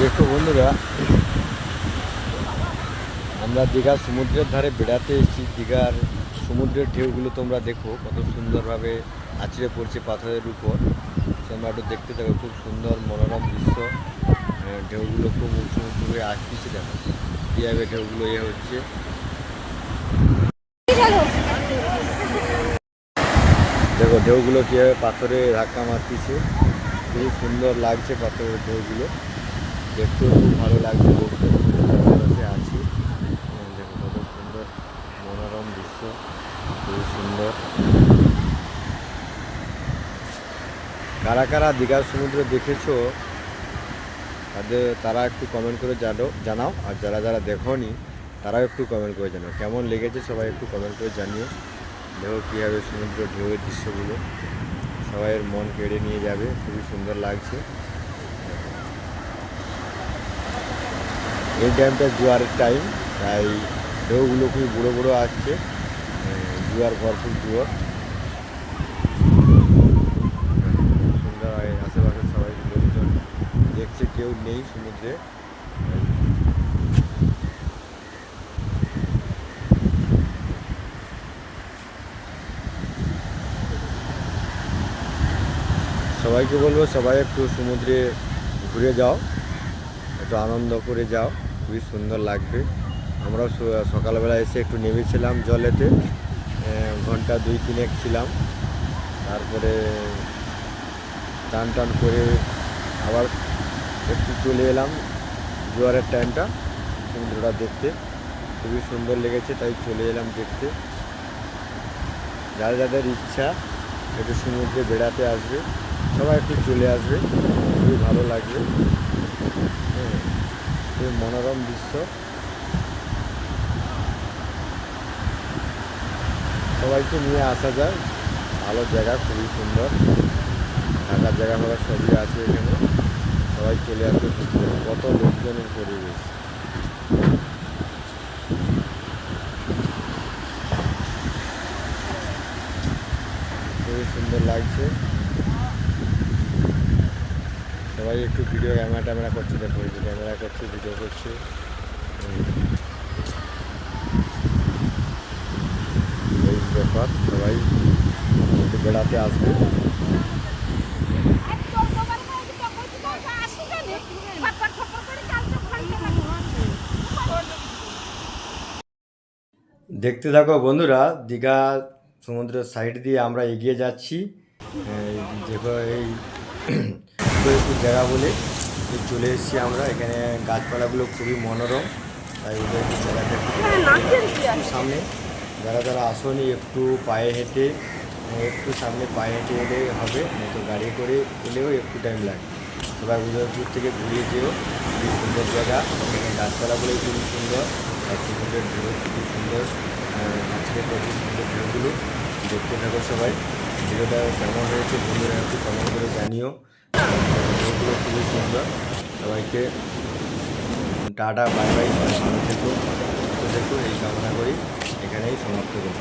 দেখো বন্ধুরা, আমরা দীঘার সমুদ্রের ধারে বেড়াতে এসেছি। দীঘার সমুদ্রের ঢেউগুলো তোমরা দেখো, কত সুন্দরভাবে আছড়ে পড়ছে পাথরের উপর। তোমরা একটু দেখতে থাকো, খুব সুন্দর মনোরম দৃশ্য। ঢেউগুলো খুব উঁচু উঁচু হয়ে আসতেছে দেখো, কীভাবে ঢেউগুলো ইয়ে হচ্ছে। দেখো, ঢেউগুলো কীভাবে পাথরে ধাক্কা মারতেছে খুব সুন্দর লাগছে পাথরের ঢেউগুলো। দেখতেও খুব ভালো লাগছে লোকজন আশেপাশে আছে। দেখো কত সুন্দর মনোরম দৃশ্য, খুবই সুন্দর। কারা কারা দীঘার সমুদ্র দেখেছ, তাদের, তারা একটু কমেন্ট করে জানো, জানাও। আর যারা যারা দেখোনি, তারাও একটু কমেন্ট করে জানাও কেমন লেগেছে সবাই একটু কমেন্ট করে জানিও। দেখো কীভাবে সমুদ্র, ঢেউয়ের দৃশ্যগুলো, সবাইয়ের মন কেড়ে নিয়ে যাবে, খুবই সুন্দর লাগছে। এই টাইমটা জোয়ারের টাইম তাই ঢেউগুলো খুবই বুড়ো বুড়ো আসছে জোয়ার ভরপুর জোয়ার সুন্দর আশেপাশে সবাই লোকজন দেখছে, কেউ নেই সমুদ্রে। সবাইকে বলব, সবাই একটু সমুদ্রে ঘুরে যাও, একটু আনন্দ করে যাও। খুবই সুন্দর লাগবে। আমরাও সকালবেলা এসে একটু নেমেছিলাম জলেতে। ঘণ্টা দুই তিনেক ছিলাম। তারপরে টান টান করে আবার একটু চলে এলাম জোয়ারের টাইমটা, সমুদ্রটা দেখতে। খুবই সুন্দর লেগেছে, তাই চলে এলাম দেখতে। যাদের যাদের ইচ্ছা, একটু সমুদ্রে বেড়াতে আসবে। সবাই একটু চলে আসবে, খুবই ভালো লাগবে। খুবই মনোরম দৃশ্য। সবাইকে নিয়ে আসা যায়। ভালো জায়গা, খুবই সুন্দর। থাকার জায়গা ফাঁকা সবই আছে এখানে। সবাই চলে আসবে। কত লোকজনের পরিবেশ। খুবই সুন্দর লাগছে। সবাই একটু ভিডিও ক্যামেরা ট্যামেরা করছে, দেখো ক্যামেরা করছে ভিডিও করছে। এই ব্যাপার, সবাই একটু বেড়াতে আসবে। দেখতে থাকো বন্ধুরা, দীঘা সমুদ্রের সাইড দিয়ে আমরা এগিয়ে যাচ্ছি। দেখো এই উদয়পুর জায়গা বলে। চলে এসেছি আমরা। এখানে গাছপালাগুলো খুবই মনোরম তাই উদয়পুর জায়গাটা একটু একটু সামনে যারা যারা আসনি একটু পায়ে হেঁটে একটু সামনে পায়ে হেঁটে এলে হবে নয়তো গাড়ি করে এলেও একটু টাইম লাগে। সবাই উদয়পুর থেকে ঘুরিয়ে যেও। খুবই সুন্দর জায়গা। এখানে গাছপালাগুলো খুবই সুন্দর। আর সমুদ্রের ঢেউ খুবই সুন্দর। আজকে প্রচুর সুন্দর ঢেউগুলো। দেখতে থাকো সবাই। ভিডিওটা কেমন হয়েছে বন্ধুরা একটু কমেন্ট করে জানিও। ঢেউগুলো খুবই সুন্দর সবাইকে টাটা, বাই বাই ভালো থেকো। সুস্থ এই কামনা করি। এখানেই সমাপ্ত করব